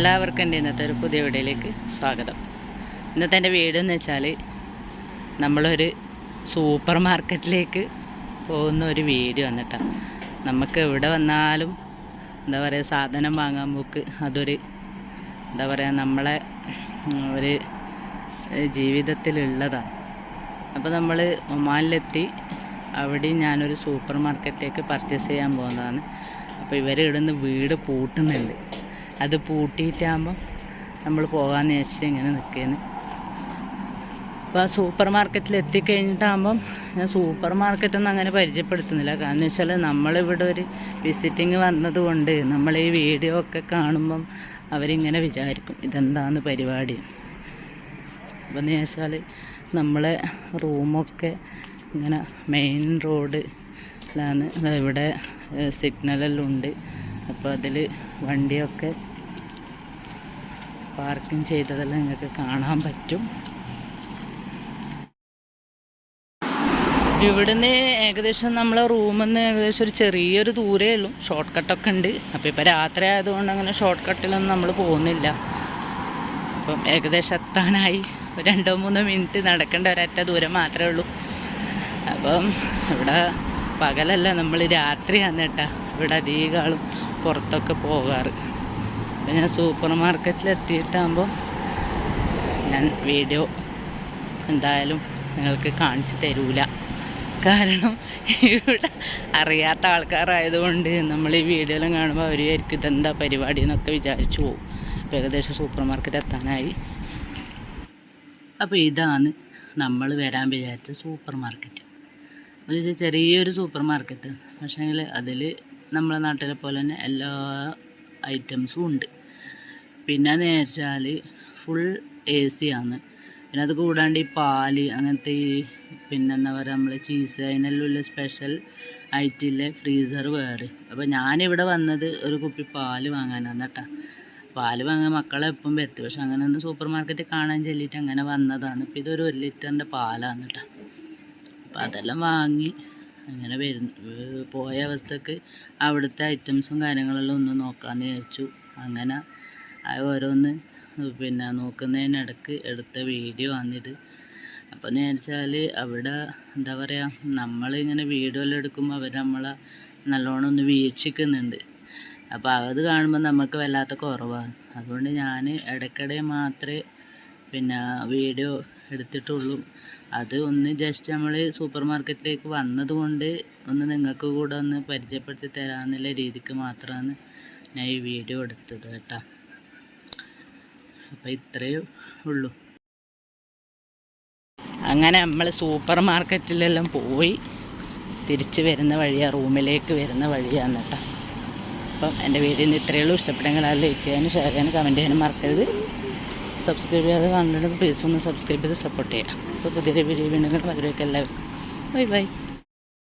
എല്ലാവർക്കും എന്റെ ഇന്നത്തെ ഒരു പുതിയ വീഡിയോയിലേക്ക് സ്വാഗതം. ഇന്നത്തെ എന്റെ വീഡിയോ എന്ന് വെച്ചാൽ നമ്മളൊരു സൂപ്പർ മാർക്കറ്റിലേക്ക് പോകുന്ന ഒരു വീഡിയോ വന്നിട്ടാണ് നമുക്ക് എവിടെ വന്നാലും എന്താ പറയുക സാധനം വാങ്ങാൻ പോക്ക് അതൊരു എന്താ പറയുക നമ്മളെ ഒരു ജീവിതത്തിലുള്ളതാണ് അപ്പോൾ നമ്മൾ ഒമാനിലെത്തി. അവിടെ ഞാനൊരു സൂപ്പർ മാർക്കറ്റിലേക്ക് പർച്ചേസ് ചെയ്യാൻ പോകുന്നതാണ്. അപ്പോൾ ഇവർ ഇവിടുന്ന് വീട് പൂട്ടുന്നുണ്ട്. അത് പൂട്ടിയിട്ടാകുമ്പം നമ്മൾ പോകാമെന്ന് വെച്ചിട്ട് ഇങ്ങനെ നിൽക്കുന്നു. അപ്പോൾ ആ സൂപ്പർ മാർക്കറ്റിൽ എത്തിക്കഴിഞ്ഞിട്ടാകുമ്പം ഞാൻ സൂപ്പർ മാർക്കറ്റൊന്നും അങ്ങനെ പരിചയപ്പെടുത്തുന്നില്ല. കാരണം വെച്ചാൽ നമ്മളിവിടെ ഒരു വിസിറ്റിംഗ് വന്നതുകൊണ്ട് നമ്മൾ ഈ വീഡിയോ ഒക്കെ കാണുമ്പം അവരിങ്ങനെ വിചാരിക്കും ഇതെന്താന്ന് പരിപാടി? അപ്പം എന്ന് വെച്ചാൽ നമ്മളെ റൂമൊക്കെ ഇങ്ങനെ മെയിൻ റോഡിലാണ് ഇവിടെ സിഗ്നലെല്ലാം ഉണ്ട്. അപ്പോൾ അതിൽ വണ്ടിയൊക്കെ പാർക്കിംഗ് ചെയ്തതെല്ലാം നിങ്ങൾക്ക് കാണാൻ പറ്റും. ഇവിടുന്ന് ഏകദേശം നമ്മളെ റൂമിൽ ഏകദേശം ഒരു ചെറിയൊരു ദൂരേ ഉള്ളൂ. ഷോർട്ട് കട്ടൊക്കെ ഉണ്ട്. അപ്പോൾ ഇപ്പോൾ രാത്രി ആയതുകൊണ്ട് അങ്ങനെ ഷോർട്ട് കട്ടിലൊന്നും നമ്മൾ പോകുന്നില്ല. അപ്പം ഏകദേശം എത്താനായി. രണ്ടോ മൂന്നോ മിനിറ്റ് നടക്കേണ്ട ഒരൊറ്റ ദൂരം മാത്രമേ ഉള്ളൂ. അപ്പം ഇവിടെ പകലല്ല നമ്മൾ രാത്രിയാണ് കേട്ടാ. ഇവിടെ അധികം ആളും പുറത്തൊക്കെ പോകാറ്. അപ്പം ഞാൻ സൂപ്പർ മാർക്കറ്റിൽ എത്തിയിട്ടാകുമ്പോൾ ഞാൻ വീഡിയോ എന്തായാലും നിങ്ങൾക്ക് കാണിച്ചു തരൂല. കാരണം ഇവിടെ അറിയാത്ത ആൾക്കാരായതുകൊണ്ട് നമ്മൾ ഈ വീഡിയോയിലും കാണുമ്പോൾ അവർ വിചാരിക്കും ഇതെന്താ പരിപാടി എന്നൊക്കെ വിചാരിച്ചു പോകും അപ്പോൾ ഏകദേശം സൂപ്പർ മാർക്കറ്റ് എത്താനായി അപ്പോൾ ഇതാണ് നമ്മൾ വരാൻ വിചാരിച്ച സൂപ്പർ മാർക്കറ്റ് ഒരു ചെറിയൊരു സൂപ്പർ മാർക്കറ്റ് പക്ഷേങ്കിൽ അതിൽ നമ്മളെ നാട്ടിലെ പോലെ തന്നെ എല്ലാ ഐറ്റംസും ഉണ്ട്. പിന്നെ നേർച്ചാൽ ഫുൾ എ സി ആണ്. പിന്നെ അത് കൂടാണ്ട് ഈ പാൽ അങ്ങനത്തെ ഈ പിന്നെ എന്താ പറയുക നമ്മൾ ചീസ് അതിനെല്ലാം സ്പെഷ്യൽ ആയിട്ടില്ല ഫ്രീസർ വേറെ. അപ്പോൾ ഞാനിവിടെ വന്നത് ഒരു കുപ്പി പാൽ വാങ്ങാനാണ് കേട്ടോ പാൽ വാങ്ങാൻ മക്കളെ എപ്പം വരുത്തും. പക്ഷെ അങ്ങനെ ഒന്ന് സൂപ്പർ മാർക്കറ്റിൽ കാണാൻ ചെല്ലിയിട്ട് അങ്ങനെ വന്നതാണ്. ഇപ്പോൾ ഇതൊരു ഒരു ലിറ്ററിന്റെ പാലാണ് കേട്ടോ അപ്പോൾ അതെല്ലാം വാങ്ങി അങ്ങനെ വരുന്ന. പോയ അവസ്ഥക്ക് അവിടുത്തെ ഐറ്റംസും കാര്യങ്ങളെല്ലാം ഒന്ന് നോക്കാമെന്ന് വിചാരിച്ചു. അങ്ങനെ അത് ഓരോന്ന് പിന്നെ നോക്കുന്നതിനിടക്ക് എടുത്ത വീഡിയോ ആണിത്. അപ്പോൾ എന്ന് വെച്ചാൽ അവിടെ എന്താ പറയുക നമ്മളിങ്ങനെ വീഡിയോ എല്ലാം എടുക്കുമ്പോൾ അവർ നമ്മളെ നല്ലോണം ഒന്ന് വീക്ഷിക്കുന്നുണ്ട്. അപ്പോൾ അത് കാണുമ്പോൾ നമുക്ക് വല്ലാത്ത കുറവാണ്. അതുകൊണ്ട് ഞാൻ ഇടയ്ക്കിടെ മാത്രമേ പിന്നെ വീഡിയോ എടുത്തിട്ടുള്ളൂ. അത് ഒന്ന് ജസ്റ്റ് നമ്മൾ സൂപ്പർ മാർക്കറ്റിലേക്ക് വന്നതുകൊണ്ട് ഒന്ന് നിങ്ങൾക്ക് കൂടെ ഒന്ന് പരിചയപ്പെടുത്തി തരാമെന്നുള്ള രീതിക്ക് മാത്രമാണ് ഞാൻ ഈ വീഡിയോ എടുത്തത് കേട്ടോ. അപ്പോൾ ഇത്രയേ ഉള്ളൂ. അങ്ങനെ നമ്മൾ സൂപ്പർ മാർക്കറ്റിലെല്ലാം പോയി. തിരിച്ച് വരുന്ന വഴിയാണ് റൂമിലേക്ക് വരുന്ന വഴിയാണ് കേട്ടോ. അപ്പം എന്റെ വീഡിയോ ഇത്രയേ ഉള്ളൂ. ഇഷ്ടപ്പെട്ടെങ്കിൽ അത് ലൈക്ക് ചെയ്യാനും ഷെയർ ചെയ്യാനും കമന്റ് ചെയ്യാനും മറക്കരുത്. സബ്സ്ക്രൈബ് ചെയ്യാതെ കാണുന്നുണ്ടെങ്കിൽ പ്ലീസ് ഒന്ന് സബ്സ്ക്രൈബ് ചെയ്ത് സപ്പോർട്ട് ചെയ്യാം അപ്പോൾ പുതിയൊരു വീഡിയോ വീണ്ടും അതുവരേക്കും എല്ലാവർക്കും. Bye bye.